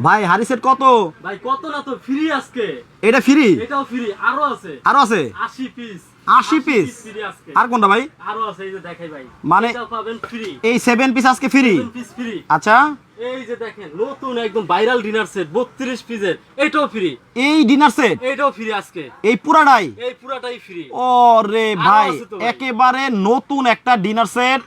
ভাই হারি সেট কত? ভাই কত না তো ফ্রি আজকে। এটা ফ্রি এটাও ফ্রি আরও আছে। আরও আছে? 80 পিস 80 piece? ফ্রি আজকে। আর কোনটা ভাই? আরও আছে এই যে দেখাই ভাই। মানে- এটাও পাবেন ফ্রি এই সেভেন পিস আজকে ফ্রি পিস ফ্রি আচ্ছা। এই যে দেখেন নতুন একদম ভাইরাল ডিনার সেট 32 পিসের এটাও ফ্রি এই ডিনার সেট এটাও ফ্রি আজকে। এই পুরাটাই? এই পুরাটাই ফ্রি ও রে ভাই আছে তো ভাই। একেবারে নতুন একটা ডিনার সেট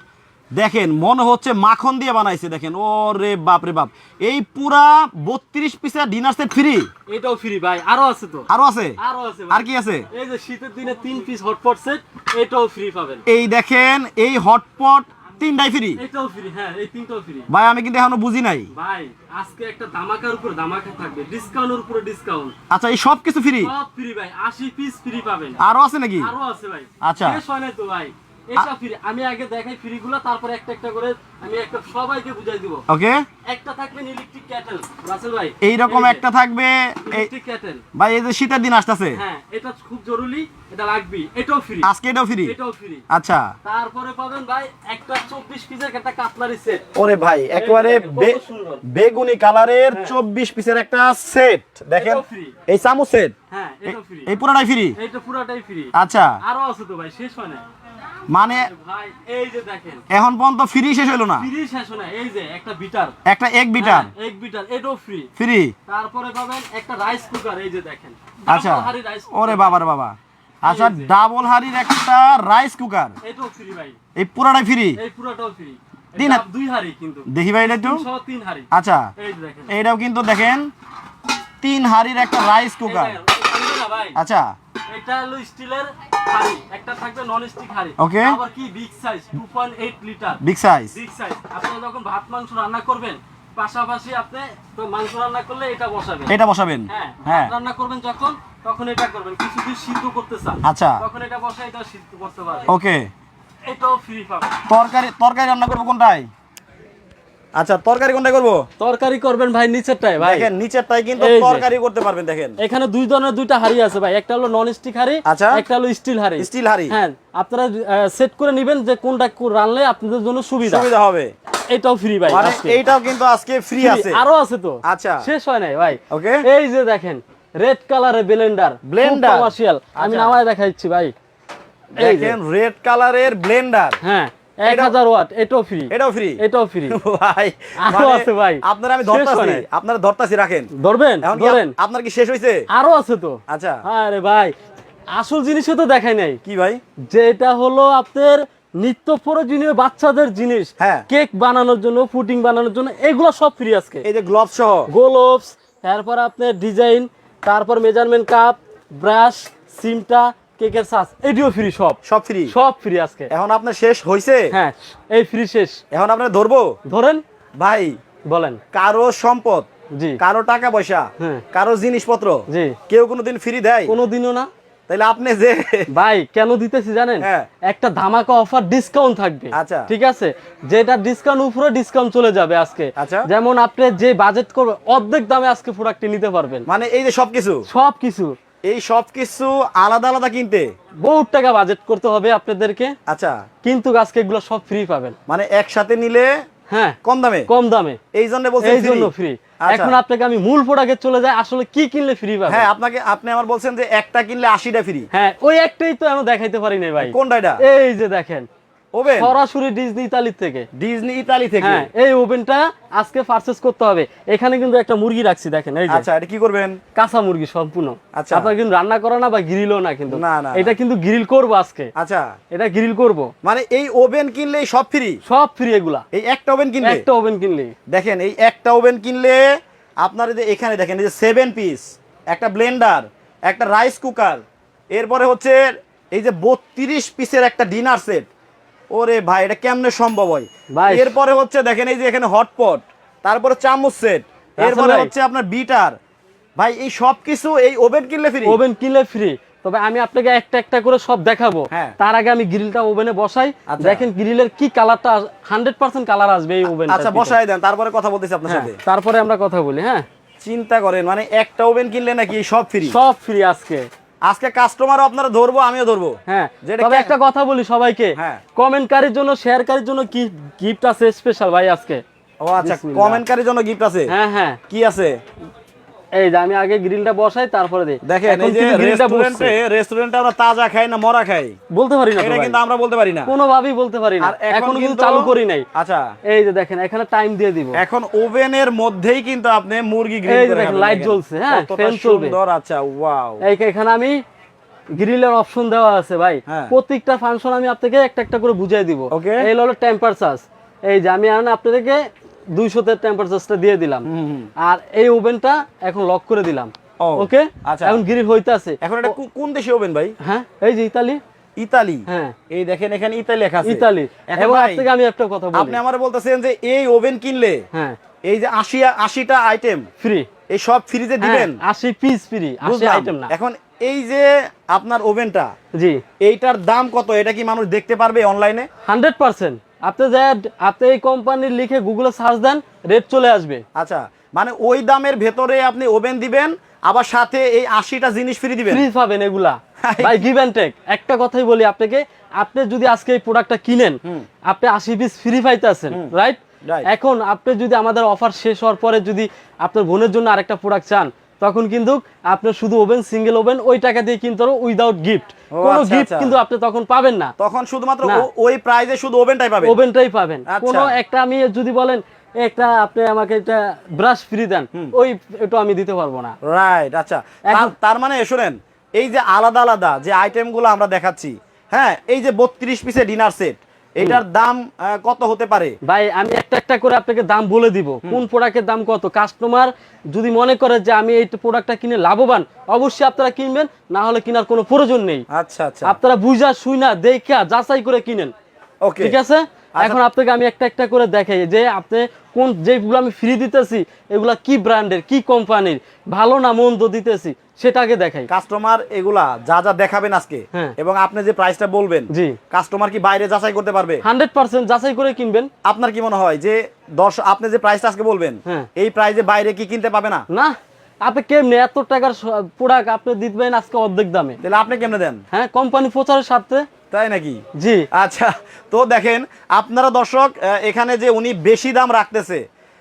দেখেন মনে হচ্ছে মাখন দিয়ে বানাইছে দেখেন। ও রে বাপ। রে বাপ এই পুরা বত্রিশ পিসের ডিনার সেট ফ্রি এটাও ফ্রি ভাই আরও আছে তো। আরও আছে? আরও আছে আর কি আছে? এই যে শীতের দিনে তিন পিস হটপট সেট এটাও ফ্রি পাবেন। এই দেখেন এই হটপট তিনটাই ফ্রি এটাও ফ্রি হ্যাঁ এই তিনটাও ফ্রি ভাই আমি কিন্তু এখনও বুঝি নাই। ভাই আজকে একটা ধামাকার উপরে ধামাকা থাকবে ডিসকাউন্টের উপরে ডিসকাউন্ট আচ্ছা এই সব কিছু ফ্রি সব ফ্রি ভাই 80 পিস ফ্রি পাবেন। আরও আছে নাকি? আরও আছে ভাই। আচ্ছা। শেষ হয় নাই তো ভাই। এটা ফ্রি। আমি আগে দেখাই ফ্রি গুলো তারপরে একটা একটা করে আমি একটা সবাইকে বুঝাই দিব। ওকে? একটা থাকবে ইলেকট্রিক ক্যাটেল রাসেল ভাই। এইরকম একটা থাকবে ইলেকট্রিক ক্যাটেল। ভাই এই যে শীতের দিন আসতেছে। হ্যাঁ এটা খুব জরুরি এটা লাগবে। এটাও ফ্রি। আজকে এটাও ফ্রি? এটাও ফ্রি। আচ্ছা। তারপরে পাবেন ভাই একটা 24 পিসের একটা কাটলারি সেট ওরে ভাই একেবারে। বেগুনি কালারের চব্বিশ পিসের একটা সেট দেখেন এই চামচ সেট হ্যাঁ এটাও ফ্রি। এই পুরোটাই ফ্রি? এইটা পুরাটাই ফ্রি। আচ্ছা। আরও আছে তো ভাই শেষ হয় না মানে এই যে দেখেন। এখন পর্যন্ত ফ্রি শেষ হলো না? ফ্রি শেষ না এই যে একটা বিটার একটা এক বিটার এক বিটার এটাও ফ্রি ফ্রি তারপরে পাবেন একটা রাইস কুকার এই যে দেখেন। আচ্ছা। ওরে বাবার বাবা। আচ্ছা ডাবল হাড়ির একটা রাইস কুকার এটাও ফ্রি ভাই। এই পুরাটাই ফ্রি এই পুরোটাও ফ্রি তিন দুই হাড়ি কিন্তু। দেখি ভাই এটা একটু। তিন হাড়ি। আচ্ছা। এই যে দেখেন। এইটাও কিন্তু দেখেন তিন হাড়ির একটা রাইস কুকার আচ্ছা। এটা হলো স্টিলের হাড়ি। একটা থাকবে নন স্টিক হাড়ি। Okay. আবার কি? Big size 2.8 litre big size big size আপনি যখন ভাত মাংস রান্না করবেন পাশাপাশি আপনি তো মাংস রান্না করলে এটা বসাবেন। এটা বসাবেন। হ্যাঁ হ্যাঁ। রান্না করবেন যখন তখন এটা করবেন। কিছু কিছু সিদ্ধ করতে চান। আচ্ছা। তখন এটা বসে এটা সিদ্ধ করতে পারবেন। ওকে এটাও ফ্রি পাবেন। তরকারি তরকারি রান্না করব কোনটায়? আচ্ছা তরকারি কোনটায় করব? তরকারি করবেন ভাই নিচেরটাই ভাই। দেখেন নিচেরটাই কিন্তু তরকারি করতে পারবেন দেখেন। এখানে দুই ধরনের দুইটা হাড়ি আছে ভাই। একটা হলো নন স্টিক হাড়ি আচ্ছা। একটা হলো স্টিল হাড়ি। স্টিল হাড়ি। হ্যাঁ আপনারা সেট করে নেবেন যে কোনটা রানলে আপনাদের জন্য সুবিধা। সুবিধা হবে। এটাও ফ্রি ভাই মানে এইটাও কিন্তু আজকে ফ্রি আছে। আরও আছে তো। আচ্ছা। শেষ হয় নাই ভাই। ওকে। এই যে দেখেন রেড কালারের ব্লেন্ডার ব্লেন্ডার কমার্শিয়াল আমি আচ্ছা। নামায় দেখাচ্ছি ভাই। দেখেন রেড কালারের ব্লেন্ডার হ্যাঁ। ওয়াট এটাও ফ্রি এটাও ফ্রি এটাও ফ্রি ভাই আরও মানে আছে ভাই। আপনারা আমি ধরতাছি হয় ধরতাছি রাখেন। ধরবেন? ধরেন। আপনার কি শেষ হয়েছে আরও আছে তো। আচ্ছা। আরে ভাই আসল জিনিসও তো দেখাই নাই। কি ভাই? যেটা হলো আপনার নিত্য প্রয়োজনীয় বাচ্চাদের জিনিস হ্যাঁ। কেক বানানোর জন্য পুডিং বানানোর জন্য এগুলো সব ফ্রি আজকে। এই যে গ্লোভ সহ। গোলপস তারপর আপনার ডিজাইন তারপর মেজারমেন্ট কাপ ব্রাশ সিমটা কেকের সাস এটিও ফ্রি সব। সব ফ্রি সব ফ্রি আজকে। এখন আপনার শেষ হয়েছে হ্যাঁ এই ফ্রি শেষ। এখন আপনার ধরবো? ধরেন। ভাই বলেন। কারও সম্পদ জি। কারও টাকা পয়সা হ্যাঁ। কারও জিনিসপত্র জি। কেউ কোনোদিন ফ্রি দেয়? কোনোদিনও না। তাইলে আপনি যে ভাই কেন দিতেছি জানেন? হ্যাঁ। একটা ধামাকা অফার ডিসকাউন্ট থাকবে। আচ্ছা। ঠিক আছে? যেটা ডিসকাউন্ট উপরে ডিসকাউন্ট চলে যাবে আজকে। আচ্ছা। যেমন আপনি যে বাজেট করবে অর্ধেক দামে আজকে প্রোডাক্টটি নিতে পারবেন। মানে এই যে সবকিছু? সবকিছু। সব কিছু এই আলাদা আলাদা কিনতে? বহুত টাকা বাজেট করতে হবে আপনাদেরকে। আচ্ছা। কিন্তু আজকে এগুলো সব ফ্রি পাবেন। মানে একসাথে নিলে হ্যাঁ কম দামে? কম দামে। এই জন্য এই জন্য ফ্রি আচ্ছা। এখন আপনাকে আমি মূল প্রোডাক্টে চলে যাই আসলে কি কিনলে ফ্রি পাবেন? হ্যাঁ আপনাকে আপনি আমার বলছেন যে একটা কিনলে আশিটা ফ্রি হ্যাঁ ওই একটাই তো আমি দেখাইতে পারি না ভাই। কোনটা এটা? এই যে দেখেন ওভেন? সরাসরি ডিজনি ইতালির থেকে। ডিজনি ইতালি থেকে? হ্যাঁ এই ওভেনটা আজকে পারচেজ করতে হবে। এখানে কিন্তু একটা মুরগি রাখছি দেখেন এই যে। আচ্ছা এটা কি করবেন? কাঁচা মুরগি সম্পূর্ণ। আচ্ছা। আপনার কিন্তু রান্না করা না বা গ্রিলও না কিন্তু। না, না, এটা কিন্তু গ্রিল করব আজকে। আচ্ছা। এটা গ্রিল করব। মানে এই ওভেন কিনলেই সব ফ্রি সব ফ্রি এগুলা। এই একটা ওভেন কিনলে? একটা ওভেন কিনলে। দেখেন এই একটা ওভেন কিনলে আপনার যে এখানে দেখেন এই যে সেভেন পিস একটা ব্লেন্ডার একটা রাইস কুকার এরপরে হচ্ছে এই যে বত্রিশ পিসের একটা ডিনার সেট ওরে ভাই এটা কেমনে সম্ভব হয়। এরপরে হচ্ছে দেখেন এই যে এখানে হটপট তারপরে চামচ সেট এরপরে হচ্ছে আপনার বিটার ভাই এই সব কিছু এই ওভেন কিনলে ফ্রি ওভেন কিনলে ফ্রি তবে আমি আপনাকে একটা একটা করে সব দেখাবো। হ্যাঁ। তার আগে আমি গ্রিলটা ওভেনে বসাই। আচ্ছা। দেখেন গ্রিলের কি কালারটা হান্ড্রেড পার্সেন্ট কালার আসবে এই ওভেন আচ্ছা বসাই দেন তারপরে কথা বলতেছি আপনার সাথে। তারপরে আমরা কথা বলি হ্যাঁ। চিন্তা করেন মানে একটা ওভেন কিনলে নাকি সব ফ্রি সব ফ্রি আজকে। আজকে কাস্টমার আপনারা ধরবো আমিও ধরবো। হ্যাঁ তবে একটা কথা বলি সবাইকে। হ্যাঁ। কমেন্টকারীর জন্য শেয়ারকারীর জন্য কি গিফট আছে স্পেশাল ভাই আজকে? ও আচ্ছা কমেন্ট কমেন্টকারীর জন্য গিফট আছে? হ্যাঁ হ্যাঁ। কি আছে? এই যে আমি আগে গ্রিলটা বসাই তারপরে দিই দেখেন এই যে রেস্টুরেন্টে রেস্টুরেন্টে আমরা তাজা খাই না মরা খাই? বলতে পারি না এটা কিন্তু আমরা বলতে পারি না। কোনোভাবেই বলতে পারি না। এখনও কিন্তু চালু করি নাই। আচ্ছা। এই যে দেখেন এখানে টাইম দিয়ে দিব। এখন ওভেনের মধ্যেই কিন্তু আপনি মুরগি গ্রিল করে দেখেন, লাইট জ্বলছে, হ্যাঁ, ফ্যান চলবে। সুন্দর আচ্ছা ওয়াও এই এখানে আমি গ্রিলের অপশন দেওয়া আছে ভাই। হ্যাঁ। প্রত্যেকটা ফাংশন আমি আপনাকে একটা একটা করে বুঝিয়ে দিব। এই হলো টেম্পার চার্জ এই যে আমি আপনাদেরকে দুইশোতে টেম্পার চার্জটা দিয়ে দিলাম। আর এই ওভেনটা এখন লক করে দিলাম। ওকে আচ্ছা। এখন গ্রিল হইতে আছে এখন এটা কোন দেশে ওভেন ভাই? হ্যাঁ এই যে ইতালি। ইতালি? হ্যাঁ। এই দেখেন এখানে ইতালি লেখা আছে। ইতালি। এখন আপনাকে আমি একটা কথা বলি। আপনি আমারে বলতেছেন যে এই ওভেন কিনলে হ্যাঁ। এই যে আশি আশিটা আইটেম ফ্রি এই সব ফ্রিজে দিবেন? আশি পিস ফ্রি আশি বুঝলাম। আইটেম না। এখন এই যে আপনার ওভেনটা জি। এইটার দাম কত? এটা কি মানুষ দেখতে পারবে অনলাইনে? হান্ড্রেড পার্সেন্ট আপনি যে আপনি এই কোম্পানির লিখে গুগলে সার্চ দেন রেট চলে আসবে। আচ্ছা মানে ওই দামের ভেতরে আপনি ওভেন দিবেন আবার সাথে এই আশিটা জিনিস ফ্রি দিবেন। ফ্রি পাবেন এগুলা। ভাই গিভ অ্যান্ড টেক একটা কথাই বলি আপনাকে আপনি যদি আজকে এই প্রোডাক্টটা কিনেন আপনি আশি পিস ফ্রি পাইতেছেন রাইট এখন আপনি যদি আমাদের অফার শেষ হওয়ার পরে যদি আপনার বোনের জন্য আরেকটা প্রোডাক্ট চান তখন কিন্তু আপনার শুধু ওভেন সিঙ্গেল ওভেন ওই টাকা দিয়ে কিনতে হবে উইদাউট গিফট কোনো আচ্ছা, গিফট আচ্ছা। কিন্তু আপনি তখন পাবেন না। তখন শুধুমাত্র ওই প্রাইজে শুধু ওভেনটাই পাবেন? ওভেনটাই পাবেন। আচ্ছা। কোনো একটা আমি যদি বলেন একটা আপনি আমাকে একটা ব্রাশ ফ্রি দেন ওই এটা আমি দিতে পারব না। রাইট আচ্ছা। তার- তার মানে শুনেন এই যে আলাদা আলাদা যে আইটেমগুলো আমরা দেখাচ্ছি হ্যাঁ এই যে বত্রিশ পিসের ডিনার সেট এটার দাম কত হতে পারে? ভাই আমি একটা একটা করে আপনাকে দাম বলে দিব। কোন প্রোডাক্টের দাম কত? কাস্টমার যদি মনে করে যে আমি এই প্রোডাক্টটা কিনে লাভবান অবশ্যই আপনারা কিনবেন না হলে কেনার কোনো প্রয়োজন নেই। আচ্ছা আচ্ছা। আপনারা বুঝা শুইনা দেখা যাচাই করে কিনেন। ওকে ঠিক আছে? এখন আপনাকে আমি একটা একটা করে দেখাই যে আপনি কোন যেগুলো আমি ফ্রি দিতেছি এগুলা কি ব্র্যান্ডের কি কোম্পানির ভালো না মন্দ দিতেছি সেটা আগে দেখাই। কাস্টমার এগুলা যা যা দেখাবেন আজকে হ্যাঁ। এবং আপনি যে প্রাইসটা বলবেন জি। কাস্টমার কি বাইরে যাচাই করতে পারবে? হান্ড্রেড পার্সেন্ট যাচাই করে কিনবেন। আপনার কি মনে হয় যে দশ আপনি যে প্রাইসটা আজকে বলবেন হ্যাঁ। এই প্রাইসে বাইরে কি কিনতে পাবে না? না আপনি কেমনে এত টাকার প্রোডাক্ট আপনি দিবেন আজকে অর্ধেক দামে? তাহলে আপনি কেমনে দেন? হ্যাঁ কোম্পানি প্রচারের স্বার্থে। তাই নাকি? জি। আচ্ছা তো দেখেন আপনারা দর্শক এখানে যে উনি বেশি দাম রাখতেছে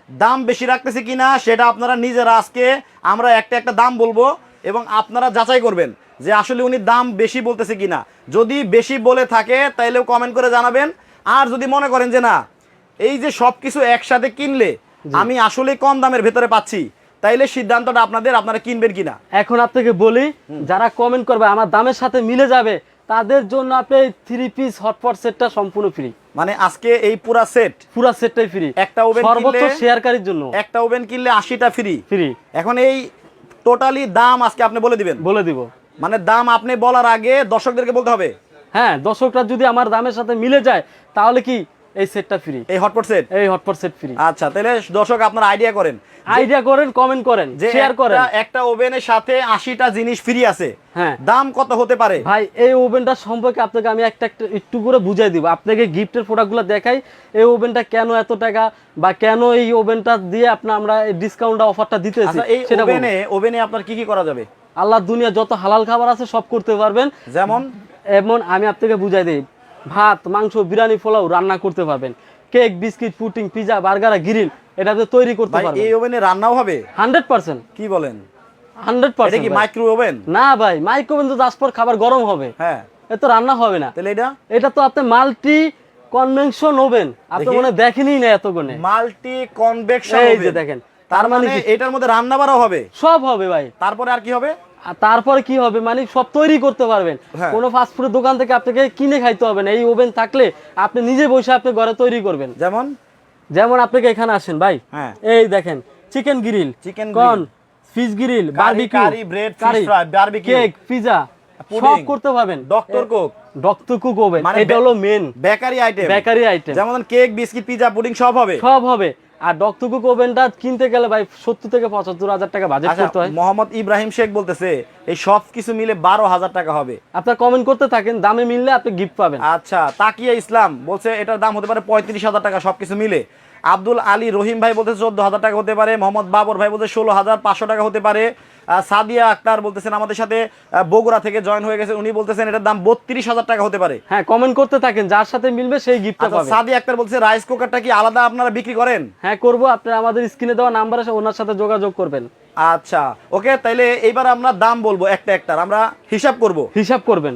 দাম বেশি রাখতেছে কিনা সেটা আপনারা নিজেরা আজকে আমরা একটা একটা দাম বলব এবং আপনারা যাচাই করবেন যে আসলে উনি দাম বেশি বলতেছে কিনা। যদি বেশি বলে থাকে তাইলেও কমেন্ট করে জানাবেন। আর যদি মনে করেন যে না এই যে সব কিছু একসাথে কিনলে আমি আসলে কম দামের ভেতরে পাচ্ছি তাইলে সিদ্ধান্তটা আপনাদের আপনারা কিনবেন কিনা? এখন আপনাকে বলি যারা কমেন্ট করবে আমার দামের সাথে মিলে যাবে তাদের জন্য আপনি থ্রি পিস হটপট সেটটা সম্পূর্ণ ফ্রি মানে আজকে এই পুরা সেট পুরা সেটটাই ফ্রি একটা ওভেন সর্বোচ্চ শেয়ারকারীর জন্য। একটা ওভেন কিনলে আশিটা ফ্রি ফ্রি এখন এই টোটালি দাম আজকে আপনি বলে দিবেন। বলে দিব। মানে দাম আপনি বলার আগে দর্শকদেরকে বলতে হবে। হ্যাঁ দর্শকরা যদি আমার দামের সাথে মিলে যায় তাহলে কি এই সেটটা ফ্রি এই হটপট সেট এই হটপট সেট ফ্রি আচ্ছা তাহলে দর্শক আপনারা আইডিয়া করেন। আইডিয়া করেন কমেন্ট করেন শেয়ার করেন। একটা- ওভেনের সাথে আশিটা জিনিস ফ্রি আছে। হ্যাঁ। দাম কত হতে পারে? ভাই এই ওভেনটা সম্পর্কে আপনাকে আমি একটা একটা একটু করে বুঝাই দিব। আপনাকে গিফটের প্রোডাক্টগুলো দেখাই এই ওভেনটা কেন এত টাকা বা কেন এই ওভেনটা দিয়ে আপনার আমরা এই ডিসকাউন্ট অফারটা দিতেছি আচ্ছা এই সেটা ওভেনে ওভেনে আপনার কি কি করা যাবে? আল্লাহ দুনিয়া যত হালাল খাবার আছে সব করতে পারবেন। যেমন? এমন আমি আপনাকে বুঝাই দিই। ভাত মাংস বিরিয়ানি পোলাও রান্না করতে পারবেন। Cake biscuit pudding pizza burger grill এটা আপনি তৈরি করতে পারবেন। এই ওভেনে রান্নাও হবে? Hundred percent. কি বলেন? হান্ড্রেড এটা কি পার্সেন্ট মাইক্রো ওভেন না ভাই মাইক্রোওভেন তো জাস্ট পর খাবার গরম হবে। হ্যাঁ। এ তো রান্না হবে না। তাহলে এটা? এটা তো আপনি মাল্টি কনভেনশন ওভেন। আপনি মনে দেখেনই না এত গুণে মাল্টি কনভেকশন ওভেন এই যে দেখেন তার মানে এটার মধ্যে রান্না বাড়াও হবে? সব হবে ভাই। তারপরে আর কি হবে? তারপরে কি হবে? মানে সব তৈরি করতে পারবেন। হ্যাঁ। কোনো ফাস্টফুডের দোকান থেকে আপনাকে কিনে খাইতে হবে না। এই ওভেন থাকলে আপনি নিজে বসে আপনি ঘরে তৈরি করবেন। যেমন? যেমন আপনাকে এখানে আসেন ভাই। হ্যাঁ। এই দেখেন chicken grill Chicken corn fish grill barbecue curry, bread, fish fry, barbecue, cake pizza সব করতে পারবেন। Doctor coke doctor cook oven এটা হলো main bakery item bakery item যেমন কেক বিস্কিট পিজা পুডিং সব হবে। সব হবে। আর ডক্টর কুক ওভেনটা কিনতে গেলে ভাই সত্তর থেকে পঁচাত্তর হাজার টাকা বাজেট আচ্ছা করতে হয়। মোহাম্মদ ইব্রাহিম শেখ বলতেছে এই সব কিছু মিলে বারো হাজার টাকা হবে। আপনার কমেন্ট করতে থাকেন দামে মিললে আপনি গিফট পাবেন। আচ্ছা তাকিয়া ইসলাম বলছে এটার দাম হতে পারে পঁয়ত্রিশ হাজার টাকা সব কিছু মিলে। আব্দুল আলী রহিম ভাই বলতে চোদ্দ হাজার টাকা হতে পারে মোহাম্মদ বাবর ভাই বলতে ষোলো হাজার পাঁচশো টাকা হতে পারে সাদিয়া আক্তার বলতেছেন আমাদের সাথে বগুড়া থেকে জয়েন হয়ে গেছে উনি বলতেছেন এটার দাম বত্রিশ হাজার টাকা হতে পারে। হ্যাঁ কমেন্ট করতে থাকেন যার সাথে মিলবে সেই গিফটটা আচ্ছা পাবে। সাদিয়া আক্তার বলছে রাইস কুকারটা কি আলাদা আপনারা বিক্রি করেন? হ্যাঁ করব আপনারা আমাদের স্ক্রিনে দেওয়া নাম্বারে ওনার সাথে যোগাযোগ করবেন। আচ্ছা ওকে তাইলে এইবার আমরা দাম বলব একটা একটার আমরা হিসাব করব। হিসাব করবেন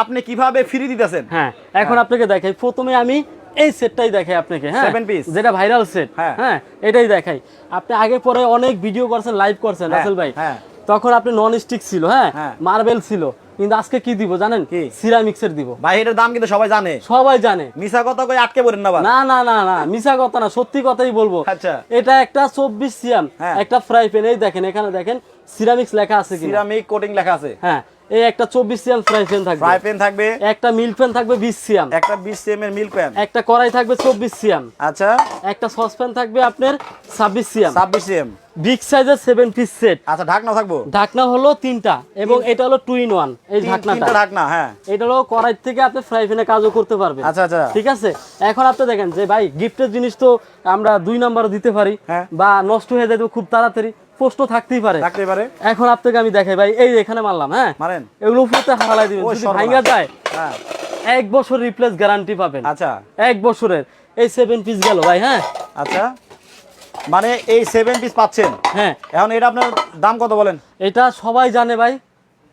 আপনি কীভাবে ফ্রি দিতেছেন? হ্যাঁ এখন আপনাকে দেখাই প্রথমে আমি এই সেটটাই দেখাই আপনাকে হ্যাঁ? যেটা ভাইরাল সেট হ্যাঁ। হ্যাঁ এটাই দেখাই আপনি আগে পরে অনেক ভিডিও করছেন লাইভ করছেন হ্যাঁ, রাসেল ভাই হ্যাঁ। তখন আপনি নন স্টিক ছিল হ্যাঁ হ্যাঁ। মার্বেল ছিল কিন্তু আজকে কি দিব জানেন কি? সিরামিক্সের দিব ভাই এটার দাম কিন্তু সবাই জানে সবাই জানে মিশা কথা কই আটকে পড়েন না না না না না মিশা কথা না সত্যি কথাই বলব আচ্ছা। এটা একটা চব্বিশ সিয়াম হ্যাঁ। একটা ফ্রাই প্যান এই দেখেন এখানে দেখেন সিরামিক্স লেখা আছে কিনা সিরামিক কোটিং লেখা আছে হ্যাঁ এই একটা চব্বিশ সিয়াম ফ্রাই প্যান থাকবে। ফ্রাই প্যান থাকবে। একটা মিল্ক প্যান থাকবে বিশ সিয়াম একটা 20 সিএম এর মিল্ক প্যান একটা কড়াই থাকবে চব্বিশ সিয়াম আচ্ছা। একটা সসপ্যান থাকবে আপনার ছাব্বিশ সিয়াম 26 সিএম। বিগ সাইজের সেভেন পিস সেট আচ্ছা ঢাকনা থাকব? ঢাকনা হলো তিনটা এবং এটা হলো টু ইন ওয়ান এই তিন- ঢাকনাটা। তিনটা ঢাকনা হ্যাঁ। এটা হলো কড়াই থেকে আপনি ফ্রাই প্যানে কাজও করতে পারবেন। আচ্ছা আচ্ছা। ঠিক আছে? এখন আপনি দেখেন যে ভাই গিফটের জিনিস তো আমরা দুই নাম্বারও দিতে পারি হ্যাঁ। বা নষ্ট হয়ে যাবে খুব তাড়াতাড়ি। থাকতেই পারে। পারে। এখন আপনাকে আমি দেখাই ভাই এই এখানে মারলাম হ্যাঁ? মারেন। এগুলো উপরতে হারালাই দিবেন। যদি ভাঙা যায় হ্যাঁ। এক বছর রিপ্লেস গ্যারান্টি পাবেন। আচ্ছা। এক বছরের। এই সেভেন পিস গেল ভাই হ্যাঁ? আচ্ছা। মানে এই সেভেন পিস পাচ্ছেন। হ্যাঁ। এখন এটা আপনার দাম কত বলেন? এটা সবাই জানে ভাই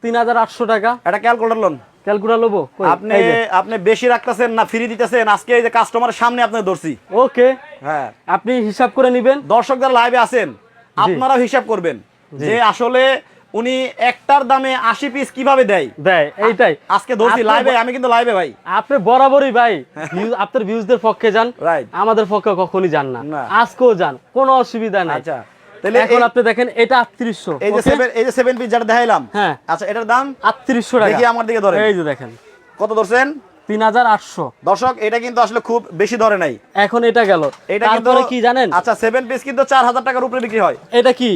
তিন হাজার আটশো টাকা। এটা ক্যালকুলেটর লোন ক্যালকুলেটর লোবো? আপনি আপনি বেশি রাখতেছেন না ফ্রি দিতেছেন? আজকে এই যে কাস্টমারের সামনে আপনাকে ধরছি। ওকে হ্যাঁ। আপনি হিসাব করে নেবেন। দর্শকদের লাইভে আছেন। আপনারাও হিসাব করবেন যে আসলে উনি একটার দামে আশি পিস কীভাবে দেয়? দেয় এইটাই। আজকে ধরছি লাইভে আমি কিন্তু লাইভে ভাই। আপনি বরাবরই ভাই আপনার ভিউজদের পক্ষে যান আমাদের পক্ষে কখনই যান না। আজকেও যান কোনো অসুবিধা নাই। আচ্ছা তাহলে এখন আপনি দেখেন এটা আটত্রিশশো এই যে সেভেন এই যে সেভেন পিস যেটা দেখাইলাম হ্যাঁ। আচ্ছা এটার দাম? আটত্রিশশো টাকা। দেখি আমার দিকে ধরেন। এই যে দেখেন। কত ধরছেন? তিন হাজার আটশো। দর্শক এটা কিন্তু আসলে খুব বেশি ধরে নাই। এখন এটা গেল। এটা কিন্তু কি জানেন? আচ্ছা সেভেন পিস কিন্তু চার হাজার টাকার উপরে বিক্রি হয়। এটা কি?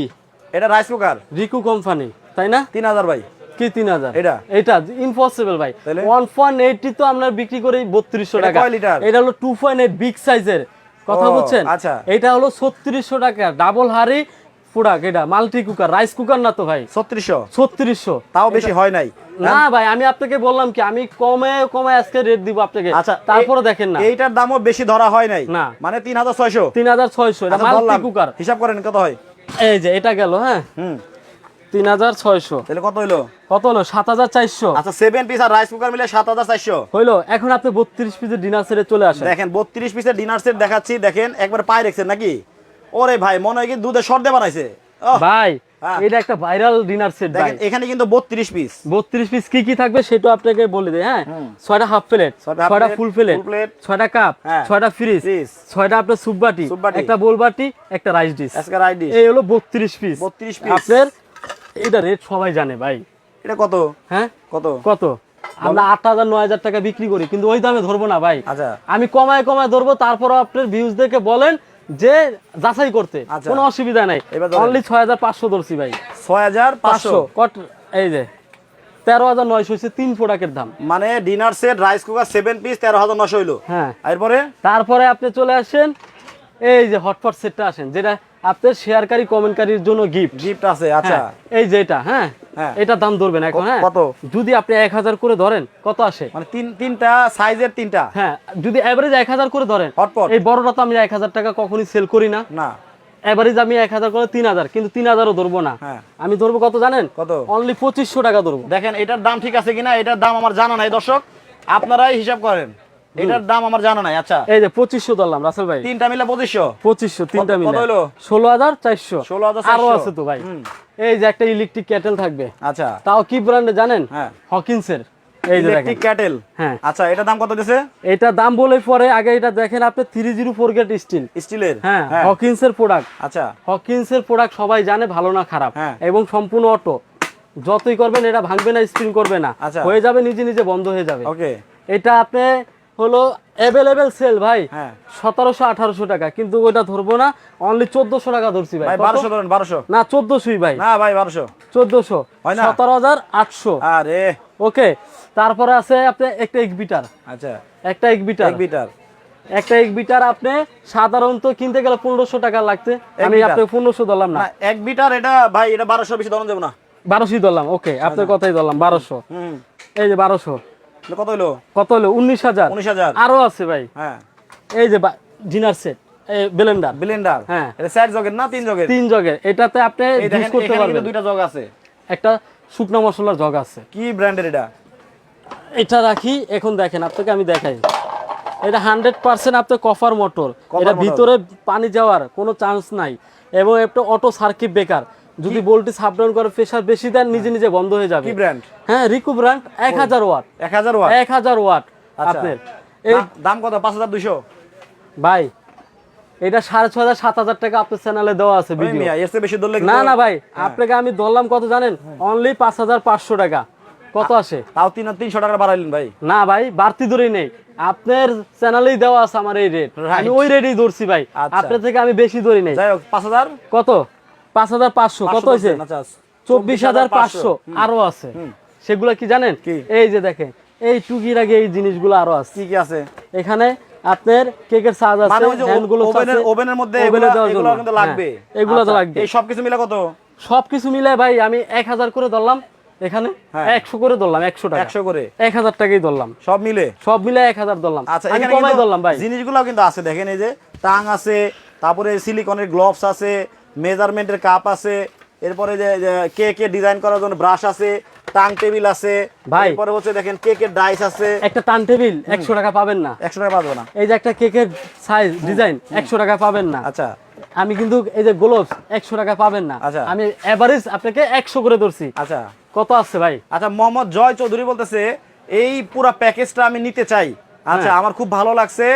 এটা রাইস কুকার রিকু কোম্পানি তাই না? তিন হাজার ভাই। কি তিন হাজার? এটা? এটা ইম্পসিবল ভাই? ওয়ান পয়েন্ট এইটটি তো আমরা বিক্রি করি বত্রিশশো টাকা। লিটার? এটা হলো টু পয়েন্ট এইট বিগ সাইজের কথা ও, বুঝছেন আচ্ছা। এটা হলো ছত্রিশশো টাকা ডাবল হাড়ি প্রোডাক্ট এটা মাল্টি কুকার রাইস কুকার না তো ভাই? ছত্রিশশো। ছত্রিশশো। তাও বেশি হয় নাই না? ভাই আমি আপনাকে বললাম কি আমি কমে কমে আজকে রেট দিব আপনাকে। আচ্ছা তারপরে দেখেন না। এইটার দামও বেশি ধরা হয় নাই। না। মানে তিন হাজার ছয়শো। তিন হাজার ছয়শো এটা আচ্ছা, মাল্টি কুকার হিসাব করেন কত হয়? এই যে এটা গেল হ্যাঁ? হুম। তিন হাজার ছয়শো। তাহলে কত হইল? কত হলো? সাত হাজার চারশো। আচ্ছা সেভেন পিস আর রাইস কুকার মিলে সাত হাজার চারশো। হইল এখন আপনি বত্রিশ পিসের ডিনার সেটে চলে আসেন। দেখেন বত্রিশ পিসের ডিনার সেট দেখাচ্ছি দেখেন একবার পায়ে রেখেছেন নাকি? ওরে ভাই মনে হয় কি দুধের সর্দে বানাইছে। ভাই হ্যাঁ। এটা একটা ভাইরাল ডিনার সেট ভাই। এখানে কিন্তু বত্রিশ পিস বত্রিশ পিস কি কি থাকবে সেটা আপনাকে বলে দেয় হ্যাঁ? ছয়টা হাফ প্লেট ছয়টা ফুল প্লেট ছয়টা কাপ হ্যাঁ, ছয়টা ফ্রিজ fridge, ছয়টা আপনার সুপ বাটি একটা বোল বাটি একটা রাইস ডিশ আজকের আইডি এই হলো বত্রিশ পিস 32 piece। আপনার এটা রেট সবাই জানে ভাই। এটা কত? হ্যাঁ? কত? কত? আমরা আট হাজার নয় হাজার টাকা বিক্রি করি কিন্তু ওই দামে ধরবো না ভাই। আচ্ছা। আমি কমায় কমায় ধরবো তারপর আপনার ভিউজ দেখে বলেন যে যাচাই করতে আচ্ছা। কোনো অসুবিধা নাই। অনলি ছয় হাজার পাঁচশো ধরছি ভাই। ছয় হাজার পাঁচশো। কট এই যে তেরো হাজার নয়শো হচ্ছে তিন প্রোডাক্টের দাম। মানে dinner set rice cooker seven piece তেরো হাজার নশো হইল। হ্যাঁ। এরপরে? তারপরে আপনি চলে আসেন এই যে হটপট সেটটা আসেন যেটা আপনার শেয়ারকারী কমেন্টকারীর জন্য গিফট গিফট আছে আচ্ছা। এই যে এটা হ্যাঁ। হ্যাঁ। এটার দাম ধরবেন এখন হ্যাঁ? কত? যদি আপনি এক হাজার করে ধরেন কত আসে? মানে তিন তিনটা সাইজের তিনটা? হ্যাঁ যদি অ্যাভারেজ এক হাজার করে ধরেন এই বড়টা তো আমি এক হাজার টাকা কখনই সেল করি না। না। অ্যাভারেজ আমি এক হাজার করে তিন হাজার কিন্তু তিন হাজারও ধরবো না। হ্যাঁ। আমি ধরবো কত জানেন? কত? অনলি পঁচিশশো টাকা ধরবো। দেখেন এটার দাম ঠিক আছে কিনা এটার দাম আমার জানা নাই দর্শক। আপনারাই হিসাব করেন। এটার দাম আমার জানা নাই আচ্ছা। এই যে ধরলাম রাসেল ভাই। তিনটা মিলে তিনটা কত মিলে। হলো? ষোলো হাজার চারশো। 16,400 আরও আছে তো ভাই। এই যে একটা ইলেকট্রিক থাকবে। আচ্ছা। তাও কি ব্র্যান্ডে জানেন? হ্যাঁ। হকিন্সের এই যে ইলেকট্রিক ক্যাটেল হ্যাঁ। আচ্ছা এটার দাম কত দিছে? এটা দাম বলে পরে আগে এটা দেখেন আপনি three zero four grade steel স্টিলের? হ্যাঁ হকিন্সের প্রোডাক্ট আচ্ছা। হকিন্সের প্রোডাক্ট সবাই জানে ভালো না খারাপ। হ্যাঁ। এবং সম্পূর্ণ অটো যতই করবেন এটা ভাঙবে না স্পিন করবে না। আচ্ছা। হয়ে যাবে নিজে নিজে বন্ধ হয়ে যাবে। ওকে এটা আপনি হলো অ্যাভেলেবেল সেল ভাই। হ্যাঁ। সতেরোশো আঠারোশো টাকা কিন্তু ওটা ধরবো না। অনলি চোদ্দশো টাকা ধরছি ভাই। বারোশো ধরেন বারোশো। না চোদ্দশোই ভাই। না ভাই বারোশো। চোদ্দশো। সতেরো হাজার আটশো। আরে। ওকে তারপরে আছে আপনি একটা এক বিটার আচ্ছা। একটা এক বিটার এক বিটার একটা এক বিটার আপনি সাধারণত কিনতে গেলে পনেরোশো টাকা লাগতে। আমি? আপনাকে পনেরোশো ধরলাম না। এক বিটার এটা ভাই এটা বারোশো বেশি ধরন দেবো না। বারোশোই ধরলাম ওকে আপনার কথাই ধরলাম বারোশো। এই যে বারোশো। কত হলো কত হলো উনিশ হাজার। উনিশ হাজার। আরও আছে ভাই। হ্যাঁ। এই যে ডিনার সেট ব্লেন্ডার। ব্লেন্ডার। হ্যাঁ। এটা চার জগের না তিন জগের? তিন জগের। এটাতে আপনি জুস করতে পারবেন। দুইটা জগ আছে। একটা শুকনো মশলার জগ আছে। কি ব্র্যান্ডের এটা? এটা রাখি। এখন দেখেন আপনাকে আমি দেখাই। এটা হান্ড্রেড পার্সেন্ট আপনার কফার মোটর। এটা ভিতরে পানি যাওয়ার কোনো চান্স নাই। এবং একটা অটো সার্কিট বেকার। যদি বলটি সাপ ডাউন করে প্রেশার বেশি দেন নিজে নিজে বন্ধ হয়ে যাবে। কি ব্র্যান্ড হ্যাঁ রিকু ব্র্যান্ড এক হাজার ওয়াট। এক হাজার ওয়াট? এক হাজার ওয়াট আচ্ছা। আপনার। এই দাম কত? পাঁচ হাজার দুইশো? ভাই এটা সাড়ে ছ হাজার সাত হাজার টাকা আপনার চ্যানেলে দেওয়া আছে বেশি না না ভাই আপনাকে আমি ধরলাম কত জানেন? অনলি পাঁচ হাজার পাঁচশো টাকা। কত আসে? তাও তিন তিনশো টাকা বাড়াইলেন ভাই। না ভাই বাড়তি ধরেই নেই। আপনার চ্যানেলেই দেওয়া আছে আমার এই রেট আমি ওই রেটই ধরছি ভাই। আচ্ছা। আপনার থেকে আমি বেশি ধরি নেই। যাই হোক পাঁচ হাজার? কত? পাঁচ হাজার পাঁচশো কত হয়েছে? আচ্ছা চব্বিশ হাজার পাঁচশো আরও আছে। সেগুলো কি জানেন? এই যে দেখেন এই টুকির আগে এই জিনিসগুলো আরও আছে। কি কি আছে? এখানে আপনার কেকের সাজ আছে মানে হ্যান্ডগুলো ওভেনের ওভেনের মধ্যে ওভেনে এগুলো কিন্তু লাগবে। হ্যাঁ, এগুলো তো আচ্ছা, লাগবে। এই সবকিছু মিলে কত? সবকিছু মিলে ভাই আমি এক হাজার করে ধরলাম এখানে হ্যাঁ। একশো করে ধরলাম একশো টাকা। একশো করে? এক হাজার টাকাই ধরলাম। সব মিলে? সব মিলে এক হাজার ধরলাম। আচ্ছা আমি কমাই ধরলাম ভাই। জিনিসগুলো কিন্তু আছে দেখেন এই যে টাং আছে তারপরে সিলিকনের গ্লোভস আছে মেজারমেন্টের কাপ আছে এরপরে যে কে কে ডিজাইন করার জন্য ব্রাশ আছে টাং টেবিল আছে ভাই। এরপরে হচ্ছে দেখেন কেকের ডাইস আছে। একটা টান টেবিল একশো টাকা পাবেন না। একশো টাকা পাবেন না। এই যে একটা কেকের সাইজ ডিজাইন একশো টাকা পাবেন না। আচ্ছা। আমি কিন্তু এই যে গ্লোভস একশো টাকা পাবেন না। আচ্ছা। আমি এভারেজ আপনাকে একশো করে ধরছি। আচ্ছা। কত আছে ভাই? আচ্ছা মোহাম্মদ জয় চৌধুরী বলতেছে এই পুরো প্যাকেজটা আমি নিতে চাই। আচ্ছা হ্যাঁ। আমার খুব ভালো লাগছে।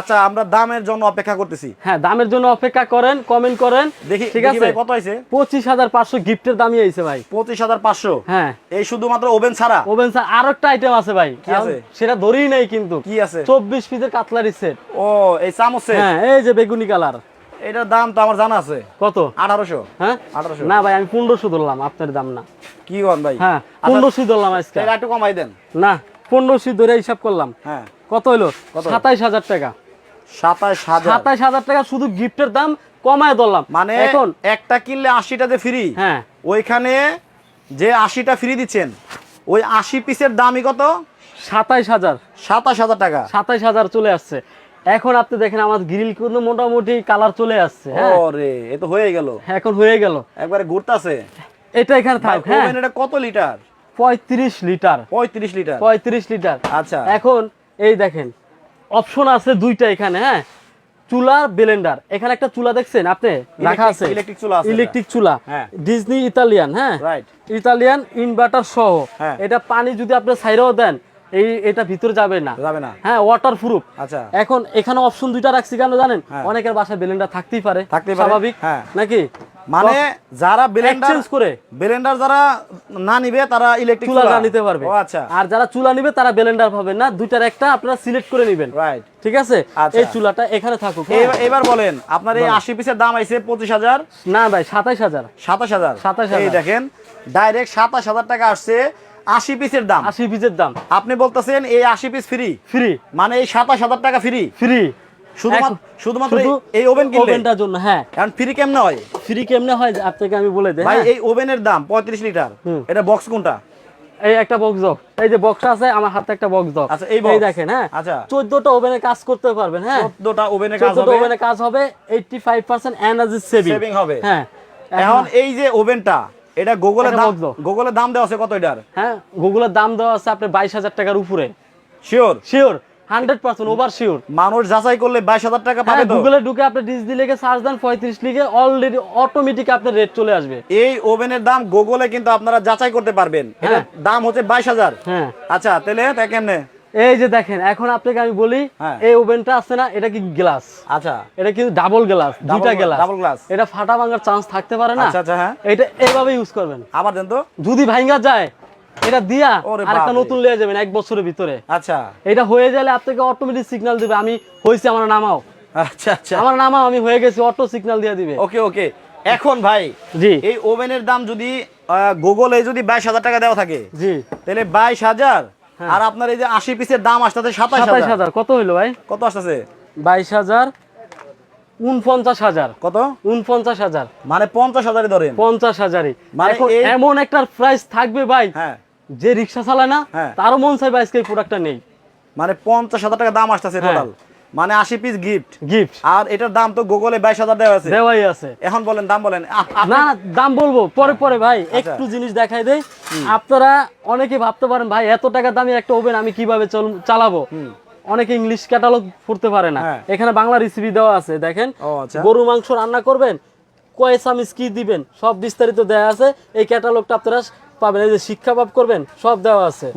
আচ্ছা আমরা দামের জন্য অপেক্ষা করতেছি। হ্যাঁ দামের জন্য অপেক্ষা করেন কমেন্ট করেন। দেখি ঠিক আছে? কত হয়েছে? পঁচিশ হাজার পাঁচশো গিফটের দামই আইছে ভাই। পঁচিশ হাজার পাঁচশো? হ্যাঁ। এই শুধুমাত্র ওভেন ছাড়া? ওভেন স্যার আরও একটা আইটেম আছে ভাই। কি আছে? সেটা ধরেই নাই কিন্তু। কি আছে? চব্বিশ পিসের কাতলারি সেট ও এই চামচে হ্যাঁ এই যে বেগুনি কালার। এটার দাম তো আমার জানা আছে। কত? আঠারোশো। হ্যাঁ? আঠারোশো। না ভাই আমি পনেরোশো ধরলাম আপনার দাম না। কি কন ভাই? হ্যাঁ আচ্ছা, পনেরোশো ধরলাম আজকে। একটু কমাই দেন। না পনেরোশো ধরে হিসাব করলাম। হ্যাঁ। কত হলো? সাতাইশ হাজার টাকা। হাজার। সাতাইশ হাজার টাকা শুধু গিফটের দাম কমায় ধরলাম। মানে এখন একটা কিনলে আশিটা যে ফ্রি হ্যাঁ। ওইখানে যে আশিটা ফ্রি দিচ্ছেন ওই আশি পিসের দামই কত? সাতাইশ হাজার। সাতাশ হাজার টাকা। সাতাইশ হাজার চলে আসছে। এখন আপনি দেখেন আমার গ্রিল কিন্তু মোটামুটি কালার চলে আসছে হ্যাঁ। ওরে এ তো হয়ে গেল। এখন হয়ে গেল। একবারে ঘুরতাছে। এটা এখানে থাক হ্যাঁ। এটা কত লিটার পঁয়ত্রিশ লিটার। পঁয়ত্রিশ লিটার? পঁয়ত্রিশ লিটার। আচ্ছা। এখন এই দেখেন অপশন আছে দুইটা এখানে হ্যাঁ? চুলা ব্লেন্ডার এখানে একটা চুলা দেখছেন আপনি? রাখা আছে। ইলেকট্রিক চুলা আছে ইলেকট্রিক চুলা। হ্যাঁ। ডিজনি ইতালিয়ান হ্যাঁ? রাইট ইতালিয়ান ইনভার্টার সহ। হ্যাঁ। এটা পানি যদি আপনি সাইরেও দেন এই এটা ভিতরে যাবে না। যাবে না। হ্যাঁ ওয়াটার প্রুফ আচ্ছা। এখন এখানে অপশন দুইটা রাখছি কেন জানেন? হ্যাঁ। অনেকের বাসায় ব্লেন্ডার থাকতেই পারে। থাকতেই পারে, স্বাভাবিক। হ্যাঁ। নাকি? মানে যারা ব্লেন্ডার করে। ব্লেন্ডার যারা না নিবে তারা ইলেকট্রিক চুলা নিতে পারবে। আচ্ছা। আর যারা চুলা নিবে তারা ব্লেন্ডার পাবেন না। দুইটার একটা আপনারা সিলেক্ট করে নেবেন। রাইট ঠিক আছে? আচ্ছা। এই চুলাটা এখানে থাকুক হ্যাঁ? এবার বলেন আপনার এই আশি পিসের দাম আইছে পঁচিশ হাজার। না ভাই সাতাইশ হাজার। সাতাশ হাজার। 27,000 এই দেখেন ডাইরেক্ট সাতাশ হাজার টাকা আসছে আশি পিসের দাম। আশি পিসের দাম। আপনি বলতেছেন এই আশি পিস ফ্রি ফ্রি মানে এই সাতাশ হাজার টাকা ফ্রি ফ্রি শুধুমাত্র এই- ওভেন ওভেনটার জন্য হ্যাঁ। কারণ ফ্রি কেমনে হয়? ফ্রি কেমনে হয় আপনাকে আমি বলে দেই ভাই হ্যাঁ? এই ওভেনের দাম পঁয়ত্রিশ লিটার। এটা বক্স কোনটা? এই একটা বক্স এই যে বক্স আছে আমার হাতে একটা বক্স আচ্ছা, এই। দেখেন হ্যাঁ। আচ্ছা। চোদ্দটা ওভেনে কাজ করতে পারবেন হ্যাঁ। চোদ্দটা ওভেনের কাজ হবে। ওভেনে কাজ হবে eighty five percent energy saving saving হবে। হ্যাঁ। এখন এই যে ওভেনটা এটা গুগলের দাম গুগলের দাম দেওয়া আছে কত এটার? হ্যাঁ গুগলের দাম দেওয়া আছে আপনার বাইশ হাজার টাকার উপরে। Sure sure hundred percent over sure মানুষ যাচাই করলে বাইশ হাজার টাকা পাবে হ্যাঁ তো? গুগলে ঢুকে আপনি লিখে সার্চ দেন পঁয়ত্রিশ লিখে অলরেডি অটোমেটিক আপনার রেট চলে আসবে। এই ওভেনের দাম গুগলে কিন্তু আপনারা যাচাই করতে পারবেন। হ্যাঁ। দাম হচ্ছে বাইশ হাজার। হ্যাঁ। আচ্ছা তাহলে তাই কেমনে? এই যে দেখেন এখন আপনাকে আমি বলি হ্যাঁ। এই ওভেনটা আছে না এটা কি গ্লাস আচ্ছা। এটা কিন্তু ডাবল গ্লাস দুইটা গ্লাস double glass। এটা ফাটা ভাঙার চান্স থাকতে পারে না। আচ্ছা আচ্ছা হ্যাঁ। এটা এইভাবে ইউজ করবেন। আবার দেন তো। যদি ভাঙা যায় এটা দিয়া নতুন লিয়ে যাবেন এক বছরের ভিতরে। আচ্ছা। এটা হয়ে গেলে আপনাকে অটোমেটিক সিগন্যাল দিবে আমি হয়েছি আমার নামাও। আচ্ছা আচ্ছা। আমার নামাও আমি হয়ে গেছি অটো সিগন্যাল দিয়ে দিবে। ওকে ওকে। এখন ভাই জি। এই ওভেনের দাম যদি গুগলে যদি বাইশ হাজার টাকা দেওয়া থাকে জি। তাহলে বাইশ হাজার হ্যাঁ। আর আপনার এই যে আশি পিসের দাম আসতেছে সাতাশ হাজার। কত হইল ভাই? কত আসতেছে? বাইশ হাজার উনপঞ্চাশ হাজার। কত? উনপঞ্চাশ হাজার। মানে পঞ্চাশ হাজারে ধরেন। পঞ্চাশ হাজারই। মানে এমন একটা প্রাইস থাকবে ভাই হ্যাঁ। যে রিক্সা চালায় না হ্যাঁ। তারও মন চাই আজকে এই প্রোডাক্টটা নেই। মানে পঞ্চাশ হাজার টাকা দাম আসতেছে হ্যাঁ। টোটাল মানে আশি পিস গিফট গিফট আর এটার দাম তো গুগলে বাইশ হাজার দেওয়া আছে। দেওয়াই আছে। এখন বলেন দাম বলেন। না না, দাম বলব। পরে পরে ভাই আচ্ছা। একটু জিনিস দেখাই দেই। আপনারা অনেকে ভাবতে পারেন ভাই এত টাকা দামি একটা ওভেন আমি কীভাবে চালাবো? অনেকে ইংলিশ ক্যাটালগ পড়তে পারে না। হ্যাঁ। এখানে বাংলা রেসিপি দেওয়া আছে দেখেন। আচ্ছা। গরু মাংস রান্না করবেন কয় চামিচ কি দিবেন সব বিস্তারিত দেওয়া আছে। এই ক্যাটালগটা আপনারা পাবেন এই যে শিক্ষা কাবাব করবেন সব দেওয়া আছে।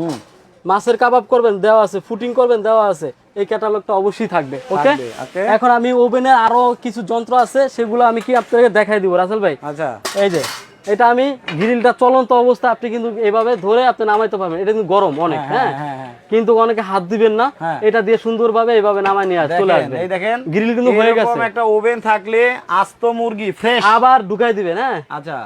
মাছের কাবাব করবেন দেওয়া আছে ফুটিং করবেন দেওয়া আছে। এই ক্যাটালগটা অবশ্যই থাকবে ওকে? এখন আমি ওভেনের আরও কিছু যন্ত্র আছে সেগুলো আমি কি আপনাকে দেখাই দিব রাসেল ভাই? আচ্ছা। এই যে এটা আমি গ্রিলটা চলন্ত অবস্থা আপনি কিন্তু এইভাবে ধরে আপনি নামাইতে পারবেন। এটা কিন্তু গরম অনেক হ্যাঁ, হ্যাঁ হ্যাঁ, হ্যাঁ। কিন্তু অনেকে হাত দিবেন না। এটা দিয়ে সুন্দরভাবে এইভাবে নামাই নিয়ে চলে আসবে। এই দেখেন গ্রিল কিন্তু হয়ে গেছে। একটা ওভেন থাকলে আস্ত মুরগি ফ্রেশ আবার ঢুকাই দিবেন হ্যাঁ? আচ্ছা।